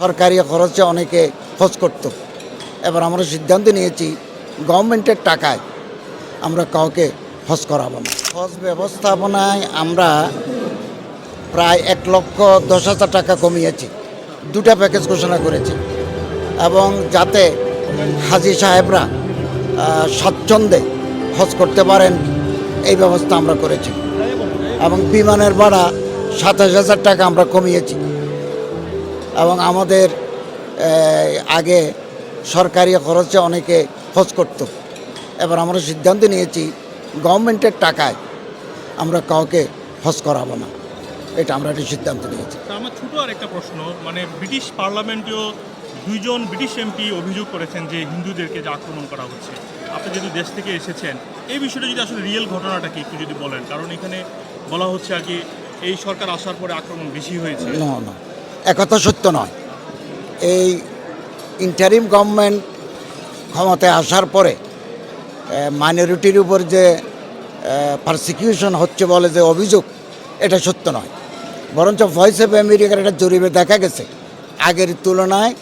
সরকারি খরচে অনেকে খোঁজ করত। এবার আমরা সিদ্ধান্ত নিয়েছি গভর্নমেন্টের টাকায় আমরা কাউকে হজ করাবো না। হজ ব্যবস্থাপনায় আমরা প্রায় এক লক্ষ দশ হাজার টাকা কমিয়েছি। দুটা প্যাকেজ ঘোষণা করেছি। এবং যাতে হাজি সাহেবরা স্বাচ্ছন্দ্যে হজ করতে পারেন, এই ব্যবস্থা আমরা করেছি। এবং বিমানের ভাড়া সাতাশ হাজার টাকা আমরা কমিয়েছি। এবং আমাদের আগে সরকারি খরচে অনেকে খোঁজ করত। এবার আমরা সিদ্ধান্ত নিয়েছি গভর্নমেন্টের টাকায় আমরা কাউকে হজ করাবো না। এটা আমরা একটা সিদ্ধান্ত নিয়েছি। তা আমার ছোট আর একটা প্রশ্ন মানে ব্রিটিশ পার্লামেন্টেও দুইজন ব্রিটিশ এমপি অভিযোগ করেছেন যে হিন্দুদেরকে যে আক্রমণ করা হচ্ছে। আপনি যেহেতু দেশ থেকে এসেছেন এই বিষয়টা যদি আসলে রিয়েল ঘটনাটা কি একটু যদি বলেন। কারণ এখানে বলা হচ্ছে আর কি এই সরকার আসার পরে আক্রমণ বেশি হয়েছে। না না। একথা সত্য নয়। এই ইন্টারিম গভর্নমেন্ট ক্ষমতায় আসার পরে মাইনরিটির উপর যে পারসিকিউশন হচ্ছে বলে যে অভিযোগ, এটা সত্য নয়। বরঞ্চ ভয়েস অফ আমেরিকার একটা জরিপে দেখা গেছে, আগের তুলনায়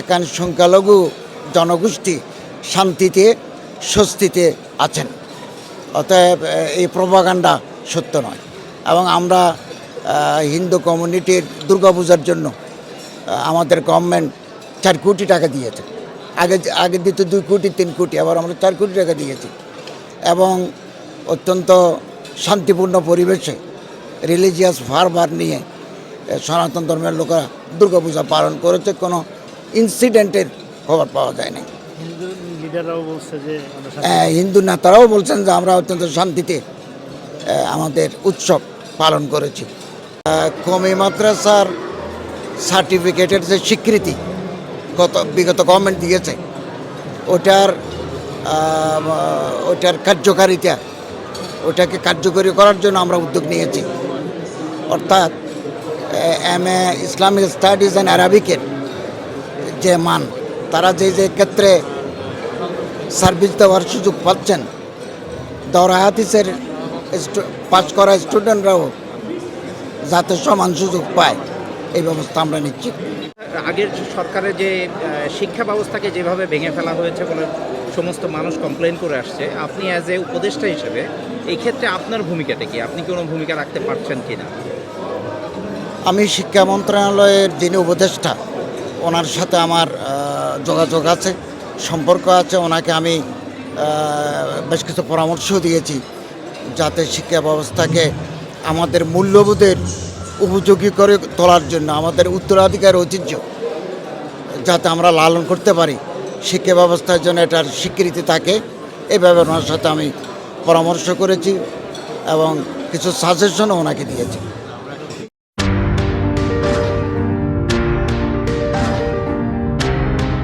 একান সংখ্যালঘু জনগোষ্ঠী শান্তিতে, স্বস্তিতে আছেন। অতএব এই প্রভাকাণ্ডা সত্য নয়। এবং আমরা হিন্দু কমিউনিটির দুর্গাপূজার জন্য আমাদের গভর্নমেন্ট চার কোটি টাকা দিয়েছে। আগে আগে দিত দুই কোটি তিন কোটি আবার আমরা চার কোটি টাকা দিয়েছি। এবং অত্যন্ত শান্তিপূর্ণ পরিবেশে রিলিজিয়াস ফারবার নিয়ে সনাতন ধর্মের লোকেরা দুর্গাপূজা পালন করেছে কোনো ইনসিডেন্টের খবর পাওয়া যায় না হিন্দু লিডাররাও বলছে যে আমরা শান্তি- আহ, হিন্দু নেতারাও বলছেন যে আমরা অত্যন্ত শান্তিতে আমাদের উৎসব পালন করেছি। কমি মাদ্রাসার সার্টিফিকেটের যে স্বীকৃতি গত, বিগত গভর্নমেন্ট দিয়েছে, ওটার ওটার কার্যকারিতা, ওটাকে কার্যকরী করার জন্য আমরা উদ্যোগ নিয়েছি। অর্থাৎ M, A Islamic studies and অ্যারাবিকের যে মান, তারা যে যে ক্ষেত্রে সার্ভিস দেওয়ার সুযোগ পাচ্ছেন হাদিসের স্টু- পাস করা স্টুডেন্টরাও যাতে সমান সুযোগ পায়। এই ব্যবস্থা আমরা নিচ্ছি। আগের সরকারের যে শিক্ষা ব্যবস্থাকে যেভাবে ভেঙে ফেলা হয়েছে বলে সমস্ত মানুষ কমপ্লেন করে আসছে আপনি অ্যাজ এ উপদেষ্টা হিসেবে এই ক্ষেত্রে আপনার ভূমিকাটা কি? আপনি কোনো ভূমিকা রাখতে পারছেন কিনা? আমি শিক্ষা মন্ত্রণালয়ের যিনি উপদেষ্টা ওনার সাথে আমার যোগাযোগ আছে সম্পর্ক আছে ওনাকে আমি বেশ কিছু পরামর্শ দিয়েছি। যাতে শিক্ষা ব্যবস্থাকে আমাদের মূল্যবোধের উপযোগী করে তোলার জন্য, আমাদের উত্তরাধিকার ঐতিহ্য যাতে আমরা লালন করতে পারি, শিক্ষা ব্যবস্থার জন্য এটার স্বীকৃতি থাকে। এভাবে ওনার সাথে আমি পরামর্শ করেছি এবং কিছু সাজেশনও ওনাকে দিয়েছি।